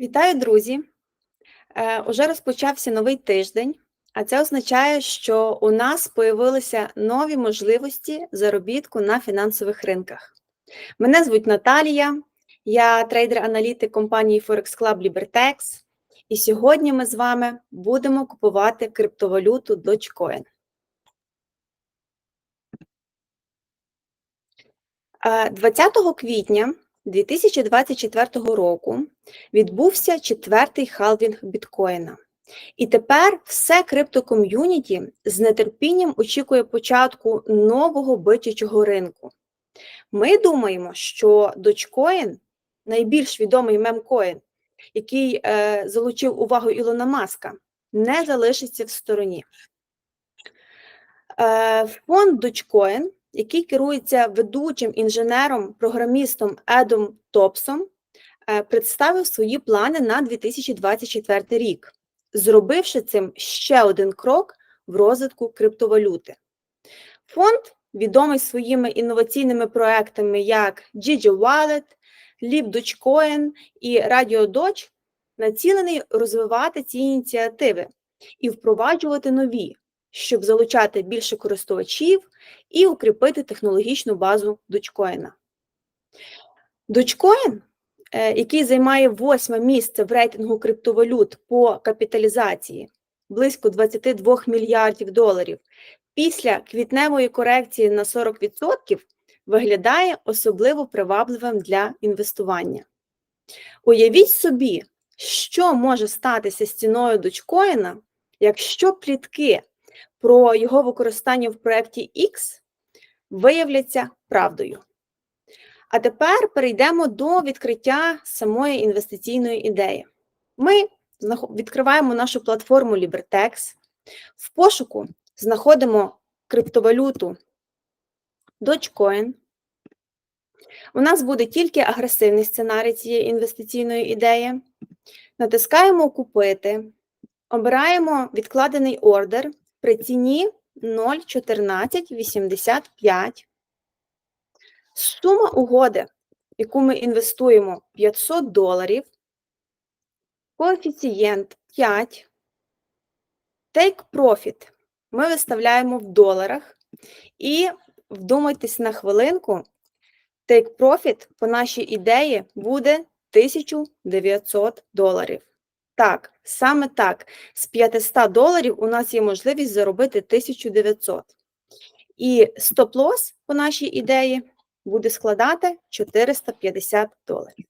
Вітаю, друзі! Е, Уже розпочався новий тиждень, а це означає, що у нас появилися нові можливості заробітку на фінансових ринках. Мене звуть Наталія, я трейдер-аналітик компанії Forex Club Libertex, і сьогодні ми з вами будемо купувати криптовалюту Dogecoin. Е, 20 квітня 2024 року відбувся четвертий халвінг біткоїна. І тепер все криптоком'юніті з нетерпінням очікує початку нового бичачого ринку. Ми думаємо, що Dogecoin, найбільш відомий мемкоін, який е, залучив увагу Ілона Маска, не залишиться в стороні. Е, фонд Dogecoin який керується ведучим інженером, програмістом Едом Топсом, е, представив свої плани на 2024 рік, зробивши цим ще один крок в розвитку криптовалюти. Фонд відомий своїми інноваційними проектами, як Gigi Wallet, Dogecoin і Radio Doge, націлений розвивати ці ініціативи і впроваджувати нові щоб залучати більше користувачів і укріпити технологічну базу Dogecoin. Dogecoin, е, який займає восьме місце в рейтингу криптовалют по капіталізації близько 22 мільярдів доларів, після квітневої корекції на 40% виглядає особливо привабливим для інвестування. Уявіть собі, що може статися ціною Dogecoin, якщо плітки про його використання в проєкті X виявляться правдою. А тепер перейдемо до відкриття самої інвестиційної ідеї. Ми відкриваємо нашу платформу Libertex, в пошуку знаходимо криптовалюту Dogecoin. У нас буде тільки агресивний сценарій цієї інвестиційної ідеї. Натискаємо Купити, обираємо відкладений ордер при ціні 0,1485. Сума угоди, яку ми інвестуємо 500 доларів, коефіцієнт 5, take profit ми виставляємо в доларах і вдумайтесь на хвилинку, take profit по нашій ідеї буде 1900 доларів. Так, саме так. З 500 доларів у нас є можливість заробити 1900. І стоп-лос по нашій ідеї буде складати 450 доларів.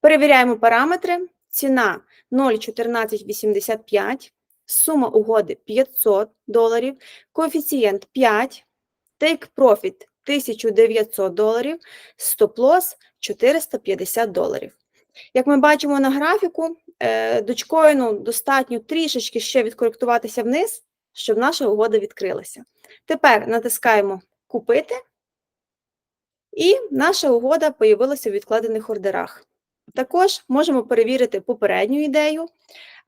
Перевіряємо параметри. Ціна 0,1485, сума угоди 500 доларів, коефіцієнт 5, take profit 1900 доларів, стоп-лос 450 доларів. Як ми бачимо на графіку, дочкоїну достатньо трішечки ще відкоректуватися вниз, щоб наша угода відкрилася. Тепер натискаємо Купити, і наша угода появилася у відкладених ордерах. Також можемо перевірити попередню ідею.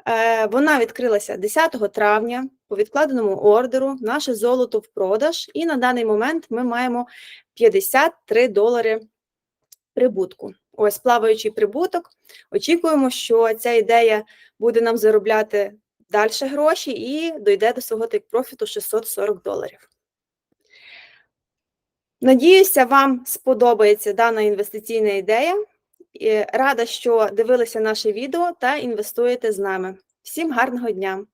Е, вона відкрилася 10 травня по відкладеному ордеру, наше золото в продаж, і на даний момент ми маємо 53 долари прибутку. Ось плаваючий прибуток. Очікуємо, що ця ідея буде нам заробляти далі гроші і дойде до свого тейк-профіту 640 доларів. Надіюся, вам сподобається дана інвестиційна ідея. Рада, що дивилися наше відео та інвестуєте з нами. Всім гарного дня!